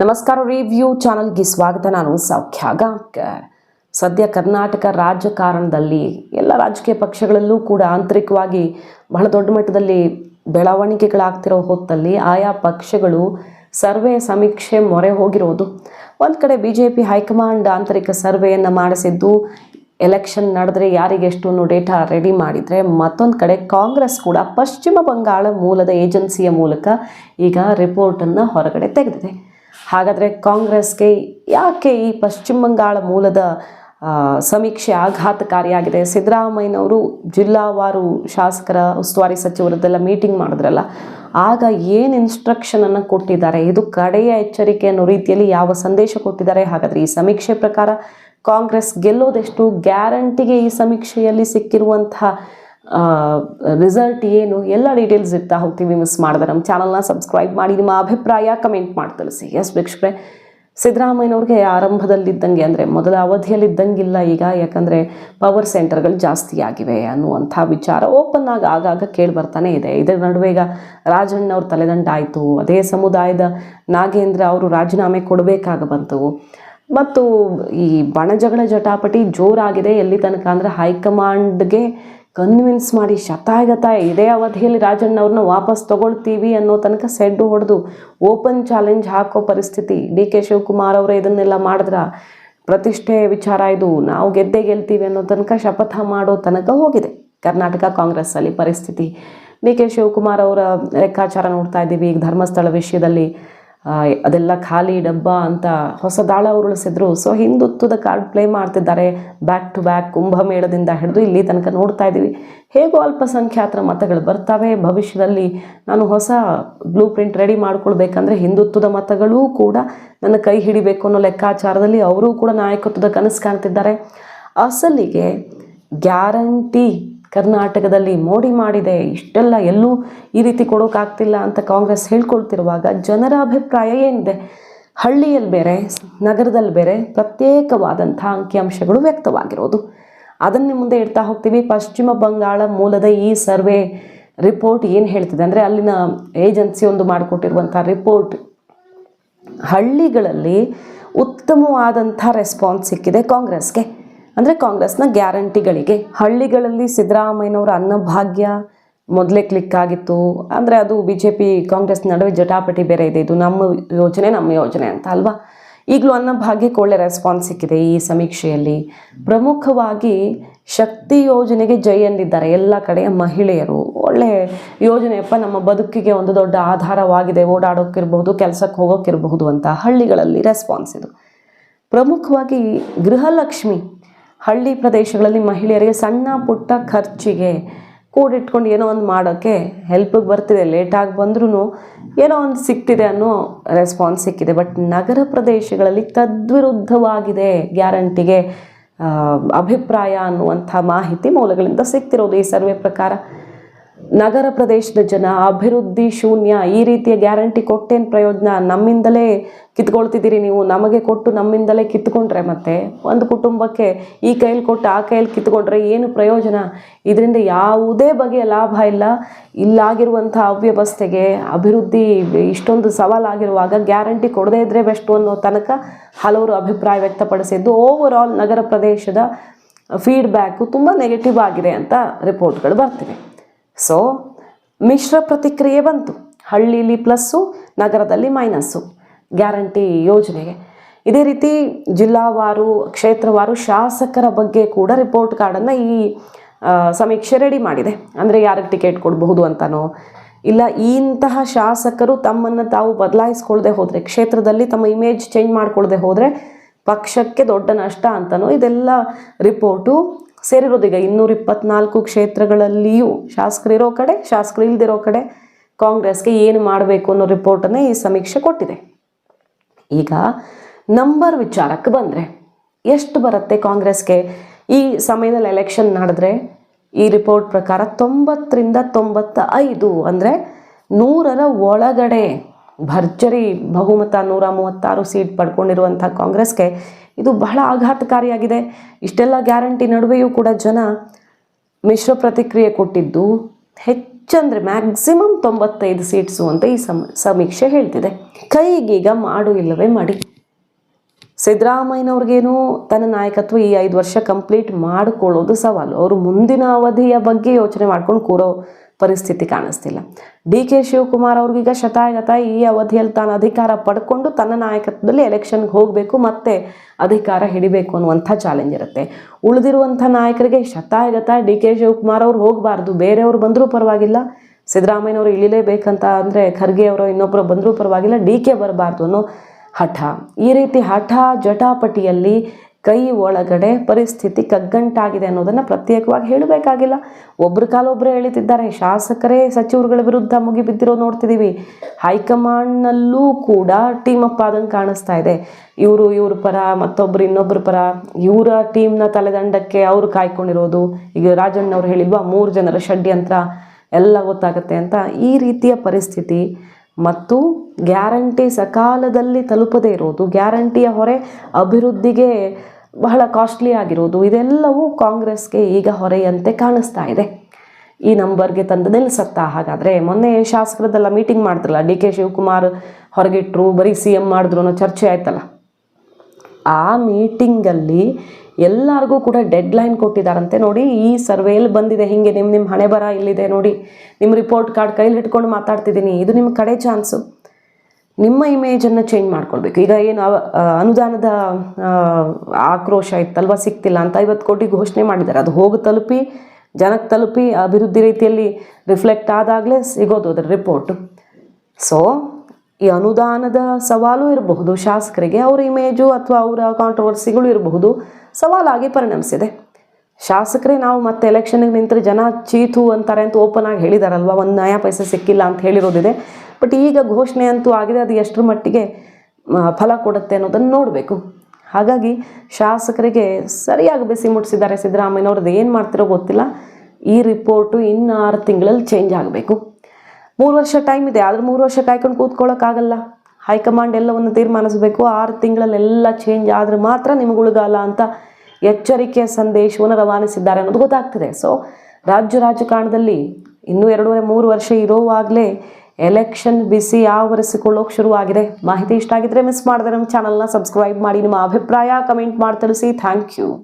ನಮಸ್ಕಾರ ರಿವ್ಯೂ ಚಾನಲ್ಗೆ ಸ್ವಾಗತ. ನಾನು ಸೌಖ್ಯ ಗಾಂಕರ್. ಸದ್ಯ ಕರ್ನಾಟಕ ರಾಜಕಾರಣದಲ್ಲಿ ಎಲ್ಲ ರಾಜಕೀಯ ಪಕ್ಷಗಳಲ್ಲೂ ಕೂಡ ಆಂತರಿಕವಾಗಿ ಬಹಳ ದೊಡ್ಡ ಮಟ್ಟದಲ್ಲಿ ಬೆಳವಣಿಗೆಗಳಾಗ್ತಿರೋ ಹೊತ್ತಲ್ಲಿ ಆಯಾ ಪಕ್ಷಗಳು ಸರ್ವೆ ಸಮೀಕ್ಷೆ ಮೊರೆ ಹೋಗಿರೋದು. ಒಂದು ಕಡೆ ಬಿ ಜೆ ಪಿ ಹೈಕಮಾಂಡ್ ಆಂತರಿಕ ಸರ್ವೆಯನ್ನು ಮಾಡಿಸಿದ್ದು, ಎಲೆಕ್ಷನ್ ನಡೆದ್ರೆ ಯಾರಿಗೆಷ್ಟು ಅನ್ನೋ ಡೇಟಾ ರೆಡಿ ಮಾಡಿದರೆ, ಮತ್ತೊಂದು ಕಡೆ ಕಾಂಗ್ರೆಸ್ ಕೂಡ ಪಶ್ಚಿಮ ಬಂಗಾಳ ಮೂಲದ ಏಜೆನ್ಸಿಯ ಮೂಲಕ ಈಗ ರಿಪೋರ್ಟನ್ನು ಹೊರಗಡೆ ತೆಗೆದಿದೆ. ಹಾಗಾದರೆ ಕಾಂಗ್ರೆಸ್ಗೆ ಯಾಕೆ ಈ ಪಶ್ಚಿಮ ಬಂಗಾಳ ಮೂಲದ ಸಮೀಕ್ಷೆ ಆಘಾತಕಾರಿಯಾಗಿದೆ? ಸಿದ್ದರಾಮಯ್ಯನವರು ಜಿಲ್ಲಾವಾರು ಶಾಸಕರ ಉಸ್ತುವಾರಿ ಸಚಿವರದ್ದೆಲ್ಲ ಮೀಟಿಂಗ್ ಮಾಡಿದ್ರಲ್ಲ, ಆಗ ಏನು ಇನ್ಸ್ಟ್ರಕ್ಷನನ್ನು ಕೊಟ್ಟಿದ್ದಾರೆ? ಇದು ಕಡೆಯ ಎಚ್ಚರಿಕೆ ಅನ್ನೋ ರೀತಿಯಲ್ಲಿ ಯಾವ ಸಂದೇಶ ಕೊಟ್ಟಿದ್ದಾರೆ? ಹಾಗಾದರೆ ಈ ಸಮೀಕ್ಷೆ ಪ್ರಕಾರ ಕಾಂಗ್ರೆಸ್ ಗೆಲ್ಲೋದೆಷ್ಟು ಗ್ಯಾರಂಟಿಗೆ ಈ ಸಮೀಕ್ಷೆಯಲ್ಲಿ ಸಿಕ್ಕಿರುವಂತಹ ರಿಸಲ್ಟ್ ಏನು, ಎಲ್ಲ ಡೀಟೇಲ್ಸ್ ಇರ್ತಾ ಹೋಗ್ತೀವಿ ಮಿಸ್ ಮಾಡಿದೆ. ನಮ್ಮ ಚಾನಲ್ನ ಸಬ್ಸ್ಕ್ರೈಬ್ ಮಾಡಿ, ನಿಮ್ಮ ಅಭಿಪ್ರಾಯ ಕಮೆಂಟ್ ಮಾಡಿ ತಿಳಿಸಿ. ಎಸ್ ವೀಕ್ಷಕರೇ, ಸಿದ್ದರಾಮಯ್ಯನವ್ರಿಗೆ ಆರಂಭದಲ್ಲಿದ್ದಂಗೆ ಅಂದರೆ ಮೊದಲ ಅವಧಿಯಲ್ಲಿದ್ದಂಗಿಲ್ಲ ಈಗ, ಯಾಕಂದರೆ ಪವರ್ ಸೆಂಟರ್ಗಳು ಜಾಸ್ತಿ ಆಗಿವೆ ಅನ್ನುವಂಥ ವಿಚಾರ ಓಪನ್ ಆಗಿ ಆಗಾಗ ಕೇಳಿ ಬರ್ತಾನೆ ಇದೆ. ಇದರ ನಡುವೆ ಈಗ ರಾಜಣ್ಣವ್ರ ತಲೆದಂಡ ಆಯಿತು. ಅದೇ ಸಮುದಾಯದ ನಾಗೇಂದ್ರ ಅವರು ರಾಜೀನಾಮೆ ಕೊಡಬೇಕಾಗ ಬಂತು. ಮತ್ತು ಈ ಬಣಜಗಳ ಜಟಾಪಟಿ ಜೋರಾಗಿದೆ. ಎಲ್ಲಿ ತನಕ ಅಂದರೆ ಹೈಕಮಾಂಡ್ಗೆ ಕನ್ವಿನ್ಸ್ ಮಾಡಿ ಶತಾಯಗತ ಇದೇ ಅವಧಿಯಲ್ಲಿ ರಾಜಣ್ಣವ್ರನ್ನ ವಾಪಸ್ ತಗೊಳ್ತೀವಿ ಅನ್ನೋ ತನಕ ಸೆಡ್ಡು ಹೊಡೆದು ಓಪನ್ ಚಾಲೆಂಜ್ ಹಾಕೋ ಪರಿಸ್ಥಿತಿ. ಡಿ ಕೆ ಶಿವಕುಮಾರ್ ಅವರೇ ಇದನ್ನೆಲ್ಲ ಮಾಡಿದ್ರ ಪ್ರತಿಷ್ಠೆ ವಿಚಾರ ಇದು, ನಾವು ಗೆದ್ದೇ ಗೆಲ್ತೀವಿ ಅನ್ನೋ ತನಕ ಶಪಥ ಮಾಡೋ ತನಕ ಹೋಗಿದೆ. ಕರ್ನಾಟಕ ಕಾಂಗ್ರೆಸ್ಸಲ್ಲಿ ಪರಿಸ್ಥಿತಿ. ಡಿ ಕೆ ಶಿವಕುಮಾರ್ ಅವರ ಲೆಕ್ಕಾಚಾರ ನೋಡ್ತಾ ಇದ್ದೀವಿ. ಈಗ ಧರ್ಮಸ್ಥಳ ವಿಷಯದಲ್ಲಿ ಅದೆಲ್ಲ ಖಾಲಿ ಡಬ್ಬ ಅಂತ ಹೊಸ ದಾಳ ಉರುಳಿಸಿದ್ರು. ಸೊ ಹಿಂದುತ್ವದ ಕಾರ್ಡ್ ಪ್ಲೇ ಮಾಡ್ತಿದ್ದಾರೆ. ಬ್ಯಾಕ್ ಟು ಬ್ಯಾಕ್ ಕುಂಭಮೇಳದಿಂದ ಹಿಡಿದು ಇಲ್ಲಿ ತನಕ ನೋಡ್ತಾ ಇದ್ದೀವಿ. ಹೇಗೋ ಅಲ್ಪಸಂಖ್ಯಾತರ ಮತಗಳು ಬರ್ತವೆ. ಭವಿಷ್ಯದಲ್ಲಿ ನಾನು ಹೊಸ ಬ್ಲೂ ಪ್ರಿಂಟ್ ರೆಡಿ ಮಾಡ್ಕೊಳ್ಬೇಕಂದ್ರೆ ಹಿಂದುತ್ವದ ಮತಗಳೂ ಕೂಡ ನನ್ನ ಕೈ ಹಿಡಿಬೇಕು ಅನ್ನೋ ಲೆಕ್ಕಾಚಾರದಲ್ಲಿ ಅವರೂ ಕೂಡ ನಾಯಕತ್ವದ ಕನಸು ಕಾಣ್ತಿದ್ದಾರೆ. ಅಸಲಿಗೆ ಗ್ಯಾರಂಟಿ ಕರ್ನಾಟಕದಲ್ಲಿ ಮೋಡಿ ಮಾಡಿದೆ, ಇಷ್ಟೆಲ್ಲ ಎಲ್ಲೂ ಈ ರೀತಿ ಕೊಡೋಕ್ಕಾಗ್ತಿಲ್ಲ ಅಂತ ಕಾಂಗ್ರೆಸ್ ಹೇಳ್ಕೊಳ್ತಿರುವಾಗ ಜನರ ಅಭಿಪ್ರಾಯ ಏನಿದೆ? ಹಳ್ಳಿಯಲ್ಲಿ ಬೇರೆ, ನಗರದಲ್ಲಿ ಬೇರೆ ಪ್ರತ್ಯೇಕವಾದಂಥ ಅಂಕಿಅಂಶಗಳು ವ್ಯಕ್ತವಾಗಿರೋದು. ಅದನ್ನೇ ಮುಂದೆ ಇಡ್ತಾ ಹೋಗ್ತೀವಿ. ಪಶ್ಚಿಮ ಬಂಗಾಳ ಮೂಲದ ಈ ಸರ್ವೆ ರಿಪೋರ್ಟ್ ಏನು ಹೇಳ್ತಿದೆ ಅಂದರೆ ಅಲ್ಲಿನ ಏಜೆನ್ಸಿ ಒಂದು ಮಾಡಿಕೊಟ್ಟಿರುವಂಥ ರಿಪೋರ್ಟ್. ಹಳ್ಳಿಗಳಲ್ಲಿ ಉತ್ತಮವಾದಂಥ ರೆಸ್ಪಾನ್ಸ್ ಸಿಕ್ಕಿದೆ ಕಾಂಗ್ರೆಸ್ಗೆ. ಅಂದರೆ ಕಾಂಗ್ರೆಸ್ನ ಗ್ಯಾರಂಟಿಗಳಿಗೆ. ಹಳ್ಳಿಗಳಲ್ಲಿ ಸಿದ್ದರಾಮಯ್ಯನವರ ಅನ್ನಭಾಗ್ಯ ಮೊದಲೇ ಕ್ಲಿಕ್ ಆಗಿತ್ತು. ಅಂದರೆ ಅದು ಬಿ ಜೆ ಪಿ ಕಾಂಗ್ರೆಸ್ ನಡುವೆ ಜಟಾಪಟಿ ಬೇರೆ ಇದೆ. ಇದು ನಮ್ಮ ಯೋಜನೆ ನಮ್ಮ ಯೋಜನೆ ಅಂತ ಅಲ್ವಾ? ಈಗಲೂ ಅನ್ನಭಾಗ್ಯಕ್ಕೆ ಒಳ್ಳೆ ರೆಸ್ಪಾನ್ಸ್ ಸಿಕ್ಕಿದೆ ಈ ಸಮೀಕ್ಷೆಯಲ್ಲಿ. ಪ್ರಮುಖವಾಗಿ ಶಕ್ತಿ ಯೋಜನೆಗೆ ಜೈ ಎಂದಿದ್ದಾರೆ ಎಲ್ಲ ಕಡೆಯ ಮಹಿಳೆಯರು. ಒಳ್ಳೆ ಯೋಜನೆಯಪ್ಪ, ನಮ್ಮ ಬದುಕಿಗೆ ಒಂದು ದೊಡ್ಡ ಆಧಾರವಾಗಿದೆ. ಓಡಾಡೋಕ್ಕಿರ್ಬಹುದು ಕೆಲಸಕ್ಕೆ ಹೋಗೋಕ್ಕಿರಬಹುದು ಅಂತ ಹಳ್ಳಿಗಳಲ್ಲಿ ರೆಸ್ಪಾನ್ಸ್ ಇದು. ಪ್ರಮುಖವಾಗಿ ಗೃಹಲಕ್ಷ್ಮಿ ಹಳ್ಳಿ ಪ್ರದೇಶಗಳಲ್ಲಿ ಮಹಿಳೆಯರಿಗೆ ಸಣ್ಣ ಪುಟ್ಟ ಖರ್ಚಿಗೆ ಕೂಡಿಟ್ಕೊಂಡು ಏನೋ ಒಂದು ಮಾಡೋಕ್ಕೆ ಹೆಲ್ಪಿಗೆ ಬರ್ತಿದೆ. ಲೇಟಾಗಿ ಬಂದ್ರೂ ಏನೋ ಒಂದು ಸಿಕ್ತಿದೆ ಅನ್ನೋ ರೆಸ್ಪಾನ್ಸ್ ಸಿಕ್ಕಿದೆ. ಬಟ್ ನಗರ ಪ್ರದೇಶಗಳಲ್ಲಿ ತದ್ವಿರುದ್ಧವಾಗಿದೆ ಗ್ಯಾರಂಟಿಗೆ ಅಭಿಪ್ರಾಯ ಅನ್ನುವಂಥ ಮಾಹಿತಿ ಮೂಲಗಳಿಂದ ಸಿಗ್ತಿರೋದು ಈ ಸರ್ವೆ ಪ್ರಕಾರ. ನಗರ ಪ್ರದೇಶದ ಜನ ಅಭಿವೃದ್ಧಿ ಶೂನ್ಯ, ಈ ರೀತಿಯ ಗ್ಯಾರಂಟಿ ಕೊಟ್ಟೇನು ಪ್ರಯೋಜನ ನಮ್ಮಿಂದಲೇ ಕಿತ್ಕೊಳ್ತಿದ್ದೀರಿ ನೀವು. ನಮಗೆ ಕೊಟ್ಟು ನಮ್ಮಿಂದಲೇ ಕಿತ್ಕೊಂಡ್ರೆ ಮತ್ತೆ ಒಂದು ಕುಟುಂಬಕ್ಕೆ ಈ ಕೈಲಿ ಕೊಟ್ಟು ಆ ಕೈಲಿ ಕಿತ್ಕೊಂಡ್ರೆ ಏನು ಪ್ರಯೋಜನ? ಇದರಿಂದ ಯಾವುದೇ ಬಗೆಯ ಲಾಭ ಇಲ್ಲ. ಇಲ್ಲಾಗಿರುವಂಥ ಅವ್ಯವಸ್ಥೆಗೆ ಅಭಿವೃದ್ಧಿ ಇಷ್ಟೊಂದು ಸವಾಲಾಗಿರುವಾಗ ಗ್ಯಾರಂಟಿ ಕೊಡದೇ ಇದ್ರೆ ಬೆಸ್ಟು ಅನ್ನೋ ತನಕ ಹಲವರು ಅಭಿಪ್ರಾಯ ವ್ಯಕ್ತಪಡಿಸಿದ್ದು. ಓವರ್ ಆಲ್ ನಗರ ಪ್ರದೇಶದ ಫೀಡ್ಬ್ಯಾಕು ತುಂಬ ನೆಗೆಟಿವ್ ಆಗಿದೆ ಅಂತ ರಿಪೋರ್ಟ್ಗಳು ಬರ್ತಿವೆ. ಸೊ ಮಿಶ್ರ ಪ್ರತಿಕ್ರಿಯೆ ಬಂತು. ಹಳ್ಳಿಲಿ ಪ್ಲಸ್ಸು ನಗರದಲ್ಲಿ ಮೈನಸ್ಸು ಗ್ಯಾರಂಟಿ ಯೋಜನೆಗೆ. ಇದೇ ರೀತಿ ಜಿಲ್ಲಾವಾರು ಕ್ಷೇತ್ರವಾರು ಶಾಸಕರ ಬಗ್ಗೆ ಕೂಡ ರಿಪೋರ್ಟ್ ಕಾರ್ಡನ್ನು ಈ ಸಮೀಕ್ಷೆ ರೆಡಿ ಮಾಡಿದೆ. ಅಂದರೆ ಯಾರಿಗೆ ಟಿಕೆಟ್ ಕೊಡಬಹುದು ಅಂತನೋ, ಇಲ್ಲ ಇಂತಹ ಶಾಸಕರು ತಮ್ಮನ್ನು ತಾವು ಬದಲಾಯಿಸ್ಕೊಳ್ದೆ ಹೋದರೆ, ಕ್ಷೇತ್ರದಲ್ಲಿ ತಮ್ಮ ಇಮೇಜ್ ಚೇಂಜ್ ಮಾಡ್ಕೊಳ್ಳದೆ ಹೋದರೆ ಪಕ್ಷಕ್ಕೆ ದೊಡ್ಡ ನಷ್ಟ ಅಂತನೋ, ಇದೆಲ್ಲ ರಿಪೋರ್ಟು ಸೇರಿರೋದು ಈಗ ಇನ್ನೂರ ಇಪ್ಪತ್ನಾಲ್ಕು ಕ್ಷೇತ್ರಗಳಲ್ಲಿಯೂ ಶಾಸಕರಿರೋ ಕಡೆ, ಶಾಸಕರು ಇಲ್ದಿರೋ ಕಡೆ ಕಾಂಗ್ರೆಸ್ಗೆ ಏನು ಮಾಡಬೇಕು ಅನ್ನೋ ರಿಪೋರ್ಟನ್ನು ಈ ಸಮೀಕ್ಷೆ ಕೊಟ್ಟಿದೆ. ಈಗ ನಂಬರ್ ವಿಚಾರಕ್ಕೆ ಬಂದರೆ ಎಷ್ಟು ಬರುತ್ತೆ ಕಾಂಗ್ರೆಸ್ಗೆ? ಈ ಸಮಯದಲ್ಲಿ ಎಲೆಕ್ಷನ್ ನಡೆದ್ರೆ ಈ ರಿಪೋರ್ಟ್ ಪ್ರಕಾರ ತೊಂಬತ್ತರಿಂದ ತೊಂಬತ್ತ ಐದು ಅಂದರೆ ನೂರರ ಒಳಗಡೆ ಭರ್ಜರಿ ಬಹುಮತ ನೂರ ಮೂವತ್ತಾರು ಸೀಟ್ ಪಡ್ಕೊಂಡಿರುವಂಥ ಕಾಂಗ್ರೆಸ್ಗೆ ಇದು ಬಹಳ ಆಘಾತಕಾರಿಯಾಗಿದೆ. ಇಷ್ಟೆಲ್ಲ ಗ್ಯಾರಂಟಿ ನಡುವೆಯೂ ಕೂಡ ಜನ ಮಿಶ್ರ ಪ್ರತಿಕ್ರಿಯೆ ಕೊಟ್ಟಿದ್ದು ಹೆಚ್ಚು ಹೆಚ್ಚಂದರೆ ಮ್ಯಾಕ್ಸಿಮಮ್ ತೊಂಬತ್ತೈದು ಸೀಟ್ಸು ಅಂತ ಈ ಸಮ, ಸಮೀಕ್ಷೆ ಹೇಳ್ತಿದೆ. ಕೈಗೀಗ ಮಾಡು ಇಲ್ಲವೇ ಮಾಡಿ. ಸಿದ್ದರಾಮಯ್ಯನವ್ರಿಗೇನು ತನ್ನ ನಾಯಕತ್ವ ಈ ಐದು ವರ್ಷ ಕಂಪ್ಲೀಟ್ ಮಾಡಿಕೊಳ್ಳೋದು ಸವಾಲು. ಅವರು ಮುಂದಿನ ಅವಧಿಯ ಬಗ್ಗೆ ಯೋಚನೆ ಮಾಡ್ಕೊಂಡು ಕೂರೋ ಪರಿಸ್ಥಿತಿ ಕಾಣಿಸ್ತಿಲ್ಲ. ಡಿ ಕೆ ಶಿವಕುಮಾರ್ ಅವ್ರಿಗೀಗ ಶತಾಯಗತ ಈ ಅವಧಿಯಲ್ಲಿ ತಾನು ಅಧಿಕಾರ ಪಡ್ಕೊಂಡು ತನ್ನ ನಾಯಕತ್ವದಲ್ಲಿ ಎಲೆಕ್ಷನ್ಗೆ ಹೋಗಬೇಕು, ಮತ್ತೆ ಅಧಿಕಾರ ಹಿಡಿಬೇಕು ಅನ್ನುವಂಥ ಚಾಲೆಂಜ್ ಇರುತ್ತೆ. ಉಳಿದಿರುವಂಥ ನಾಯಕರಿಗೆ ಶತಾಯಗತ ಡಿ ಕೆ ಶಿವಕುಮಾರ್ ಅವ್ರು ಹೋಗಬಾರ್ದು. ಬೇರೆಯವ್ರು ಬಂದರೂ ಪರವಾಗಿಲ್ಲ. ಸಿದ್ದರಾಮಯ್ಯನವರು ಇಳಿಲೇಬೇಕಂತ ಅಂದರೆ ಖರ್ಗೆ ಅವರು ಇನ್ನೊಬ್ಬರು ಬಂದರೂ ಪರವಾಗಿಲ್ಲ. ಡಿ ಕೆ ಬರಬಾರ್ದು ಅನ್ನೋ ಹಠ. ಈ ರೀತಿ ಹಠ ಜಟಾಪಟಿಯಲ್ಲಿ ಕೈ ಒಳಗಡೆ ಪರಿಸ್ಥಿತಿ ಕಗ್ಗಂಟಾಗಿದೆ ಅನ್ನೋದನ್ನು ಪ್ರತ್ಯೇಕವಾಗಿ ಹೇಳಬೇಕಾಗಿಲ್ಲ. ಒಬ್ರ ಕಾಲೊಬ್ಬರು ಹೇಳುತ್ತಿದ್ದಾರೆ ಶಾಸಕರೇ, ಸಚಿವರುಗಳ ವಿರುದ್ಧ ಮುಗಿಬಿದ್ದಿರೋ ನೋಡ್ತಿದ್ದೀವಿ ಹೈಕಮಾಂಡ್ನಲ್ಲೂ ಕೂಡ ಟೀಮ್ ಅಪ್ ಆದಂಗೆ ಕಾಣಿಸ್ತಾ ಇದೆ. ಇವರು ಇವ್ರ ಪರ ಮತ್ತೊಬ್ಬರು ಇನ್ನೊಬ್ಬರ ಪರ, ಇವರ ಟೀಮ್ನ ತಲೆದಂಡಕ್ಕೆ ಅವರು ಕಾಯ್ಕೊಂಡಿರೋದು. ಈಗ ರಾಜಣ್ಣವ್ರು ಹೇಳಿಲ್ವಾ, ಮೂರು ಜನರ ಷಡ್ಯಂತ್ರ, ಎಲ್ಲ ಗೊತ್ತಾಗುತ್ತೆ ಅಂತ. ಈ ರೀತಿಯ ಪರಿಸ್ಥಿತಿ ಮತ್ತು ಗ್ಯಾರಂಟಿ ಸಕಾಲದಲ್ಲಿ ತಲುಪದೇ ಇರೋದು, ಗ್ಯಾರಂಟಿಯ ಹೊರೆ ಅಭಿವೃದ್ಧಿಗೆ ಬಹಳ ಕಾಸ್ಟ್ಲಿ ಆಗಿರೋದು, ಇದೆಲ್ಲವೂ ಕಾಂಗ್ರೆಸ್ಗೆ ಈಗ ಹೊರೆಯಂತೆ ಕಾಣಿಸ್ತಾ ಇದೆ. ಈ ನಂಬರ್ಗೆ ತಂದು ನಿಲ್ಲಿಸತ್ತಾ? ಹಾಗಾದರೆ ಮೊನ್ನೆ ಶಾಸಕರದೆಲ್ಲ ಮೀಟಿಂಗ್ ಮಾಡಿದ್ರಲ್ಲ ಡಿ ಕೆ ಶಿವಕುಮಾರ್ ಹೊರಗಿಟ್ರು, ಬರೀ ಸಿ ಎಂ ಮಾಡಿದ್ರು ಅನ್ನೋ ಚರ್ಚೆ ಆಯ್ತಲ್ಲ? ಆ ಮೀಟಿಂಗಲ್ಲಿ ಎಲ್ಲರಿಗೂ ಕೂಡ ಡೆಡ್ ಲೈನ್ ಕೊಟ್ಟಿದ್ದಾರಂತೆ ನೋಡಿ. ಈ ಸರ್ವೇಯಲ್ಲಿ ಬಂದಿದೆ, ಹಿಂಗೆ ನಿಮ್ಮ ನಿಮ್ಮ ಹಣೆ ಬರ ಇಲ್ಲಿದೆ ನೋಡಿ. ನಿಮ್ಮ ರಿಪೋರ್ಟ್ ಕಾರ್ಡ್ ಕೈಲಿ ಹಿಡ್ಕೊಂಡು ಮಾತಾಡ್ತಿದ್ದೀನಿ. ಇದು ನಿಮ್ಮ ಕಡೆ ಚಾನ್ಸು ನಿಮ್ಮ ಇಮೇಜನ್ನು ಚೇಂಜ್ ಮಾಡ್ಕೊಳ್ಬೇಕು. ಈಗ ಏನು ಅನುದಾನದ ಆಕ್ರೋಶ ಇತ್ತಲ್ವ? ಸಿಕ್ತಿಲ್ಲ ಅಂತ ಐವತ್ತು ಕೋಟಿ ಘೋಷಣೆ ಮಾಡಿದ್ದಾರೆ. ಅದು ಹೋಗಿ ತಲುಪಿ ಜನಕ್ಕೆ ತಲುಪಿ ಅಭಿವೃದ್ಧಿ ರೀತಿಯಲ್ಲಿ ರಿಫ್ಲೆಕ್ಟ್ ಆದಾಗಲೇ ಸಿಗೋದು ಅದರ ರಿಪೋರ್ಟ್ ಸೊ ಈ ಅನುದಾನದ ಸವಾಲು ಇರಬಹುದು. ಶಾಸಕರಿಗೆ ಅವ್ರ ಇಮೇಜು ಅಥವಾ ಅವರ ಕಾಂಟ್ರವರ್ಸಿಗಳು ಇರಬಹುದು. ಸವಾಲಾಗಿ ಪರಿಣಮಿಸಿದೆ. ಶಾಸಕರೇ, ನಾವು ಮತ್ತೆ ಎಲೆಕ್ಷನ್ಗೆ ನಿಂತರೆ ಜನ ಚೀತು ಅಂತಾರೆ ಅಂತ ಓಪನ್ ಆಗಿ ಹೇಳಿದಾರಲ್ವ? ಒಂದು ನ್ಯಾಯ ಪೈಸೆ ಸಿಕ್ಕಿಲ್ಲ ಅಂತ ಹೇಳಿರೋದಿದೆ. ಬಟ್ ಈಗ ಘೋಷಣೆ ಅಂತೂ ಆಗಿದೆ, ಅದು ಎಷ್ಟರ ಮಟ್ಟಿಗೆ ಫಲ ಕೊಡುತ್ತೆ ಅನ್ನೋದನ್ನು ನೋಡಬೇಕು. ಹಾಗಾಗಿ ಶಾಸಕರಿಗೆ ಸರಿಯಾಗಿ ಬಿಸಿ ಮುಟ್ಟಿಸಿದ್ದಾರೆ ಸಿದ್ದರಾಮಯ್ಯನವ್ರದ್ದು. ಏನು ಮಾಡ್ತಿರೋ ಗೊತ್ತಿಲ್ಲ. ಈ ರಿಪೋರ್ಟು ಇನ್ನು ಆರು ತಿಂಗಳಲ್ಲಿ ಚೇಂಜ್ ಆಗಬೇಕು. ಮೂರು ವರ್ಷ ಟೈಮ್ ಇದೆ. ಆದ್ರೆ ಮೂರು ವರ್ಷ ಕಾಯ್ಕೊಂಡು ಕೂತ್ಕೊಳ್ಳೋಕ್ಕಾಗಲ್ಲ. ಹೈಕಮಾಂಡ್ ಎಲ್ಲವನ್ನು ತೀರ್ಮಾನಿಸಬೇಕು. ಆರು ತಿಂಗಳಲ್ಲೆಲ್ಲ ಚೇಂಜ್ ಆದರೆ ಮಾತ್ರ ನಿಮಗೆ ಉಳಿಗಾಲ ಅಂತ ಎಚ್ಚರಿಕೆಯ ಸಂದೇಶವನ್ನು ರವಾನಿಸಿದ್ದಾರೆ ಅನ್ನೋದು ಗೊತ್ತಾಗ್ತದೆ. ಸೊ ರಾಜ್ಯ ರಾಜಕಾರಣದಲ್ಲಿ ಇನ್ನೂ ಎರಡೂವರೆ ಮೂರು ವರ್ಷ ಇರೋವಾಗಲೇ ಎಲೆಕ್ಷನ್ ಬಿಸಿ ಆವರಿಸಿಕೊಳ್ಳೋಕೆ ಶುರುವಾಗಿದೆ. ಮಾಹಿತಿ ಇಷ್ಟ ಆಗಿದ್ರೆ ಮಿಸ್ ಮಾಡಿದ್ರೆ ನಮ್ಮ ಚಾನಲ್ನ ಸಬ್ಸ್ಕ್ರೈಬ್ ಮಾಡಿ, ನಿಮ್ಮ ಅಭಿಪ್ರಾಯ ಕಮೆಂಟ್ ಮಾಡಿ ತಿಳಿಸಿ. Thank you